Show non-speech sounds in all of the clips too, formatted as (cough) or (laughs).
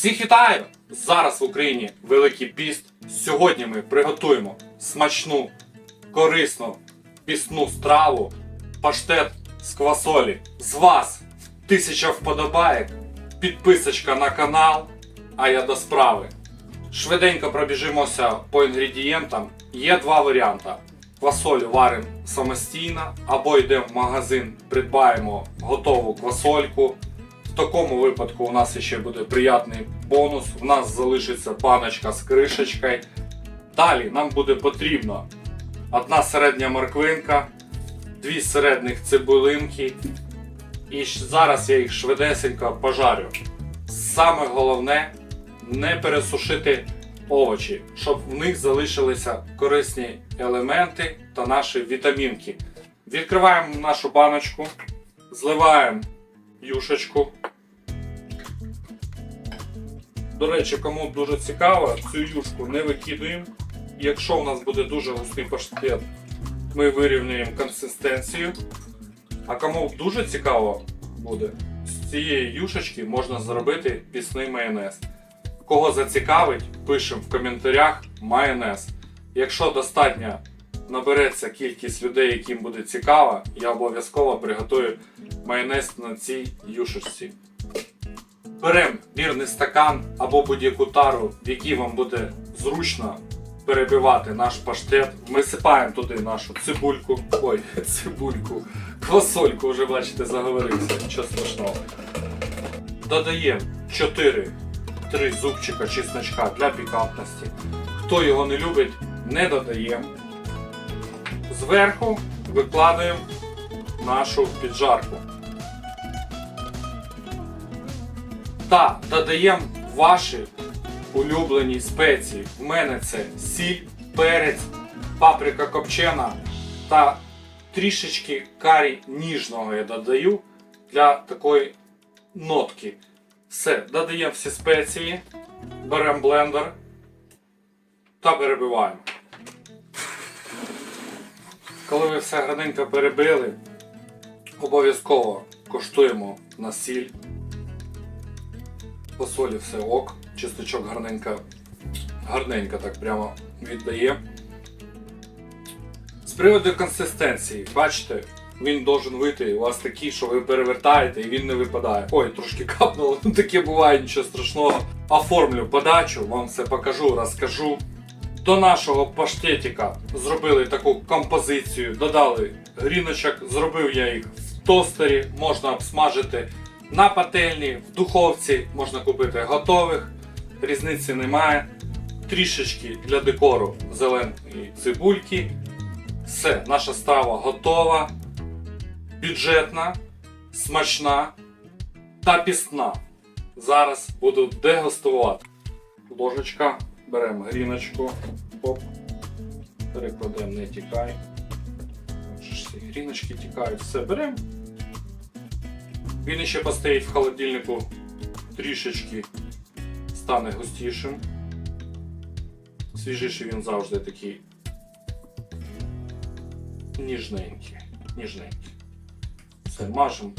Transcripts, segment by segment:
Всіх вітаю! Зараз в Україні Великий піст. Сьогодні ми приготуємо смачну, корисну пісну страву, паштет з квасолі. З вас тисяча вподобаєк, підписочка на канал, а я до справи. Швиденько пробіжимося по інгредієнтам. Є два варіанти. Квасолю варимо самостійно, або йдемо в магазин, придбаємо готову квасольку. Такому випадку у нас ще буде приятний бонус. У нас залишиться баночка з кришечкою. Далі нам буде потрібно одна середня морквинка, дві середніх цибулинки. І зараз я їх швидесенько пожарю. Саме головне не пересушити овочі, щоб в них залишилися корисні елементи та наші вітамінки. Відкриваємо нашу баночку, зливаємо юшечку. До речі, кому дуже цікаво, цю юшку не викидуємо. Якщо у нас буде дуже густий паштет, ми вирівнюємо консистенцію. А кому дуже цікаво буде, з цієї юшечки можна зробити пісний майонез. Кого зацікавить, пишемо в коментарях майонез. Якщо достатньо набереться кількість людей, яким буде цікаво, я обов'язково приготую майонез на цій юшечці. Беремо вірний стакан або будь-яку тару, в якій вам буде зручно перебивати наш паштет. Висипаємо туди нашу цибульку. Ой, (laughs) цибульку, квасольку, вже бачите, заговорився, нічого страшного. Додаємо 4 3 зубчика чесночка для пікантності. Хто його не любить, не додаємо. Зверху викладаємо нашу піджарку. Та додаємо ваші улюблені спеції. У мене це сіль, перець, паприка копчена та трішечки карі ніжного я додаю для такої нотки. Все, додаємо всі спеції, беремо блендер та перебиваємо. Коли ви все гарненько перебили, обов'язково коштуємо на сіль. По солі все ок, чесночок гарненько, гарненько так прямо віддає. З приводу консистенції, бачите, він должен вийти у вас такий, що ви перевертаєте і він не випадає. Ой, трошки капнуло, ну таке буває, нічого страшного. Оформлю подачу, вам все покажу, розкажу. До нашого паштетика зробили таку композицію, додали гріночок, зробив я їх в тостері, можна обсмажити на пательні, в духовці, можна купити готових, різниці немає. Трішечки для декору зеленої цибульки. Все, наша страва готова, бюджетна, смачна та пісна. Зараз буду дегустувати. Ложечка, беремо гріночку, оп, перекладемо, не тікай. Гріночки тікають, все беремо. Він ще постоїть в холодильнику трішечки, стане густішим. Свіжіший він завжди такий ніжненький. ніжненький. Все, мажемо.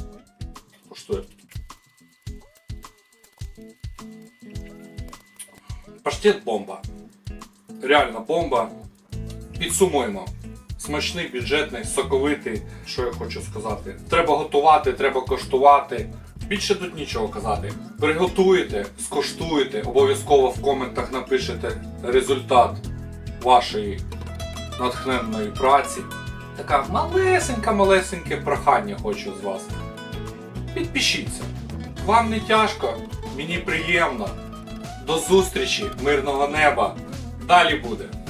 Коштує. Паштет бомба. Реально бомба. Підсумуємо. Смачний, бюджетний, соковитий. Що я хочу сказати? Треба готувати, треба коштувати. Більше тут нічого казати. Приготуєте, скоштуєте, обов'язково в коментах напишете результат вашої натхненної праці. Така малесенька-малесеньке прохання хочу з вас. Підпишіться. Вам не тяжко, мені приємно. До зустрічі, мирного неба. Далі буде.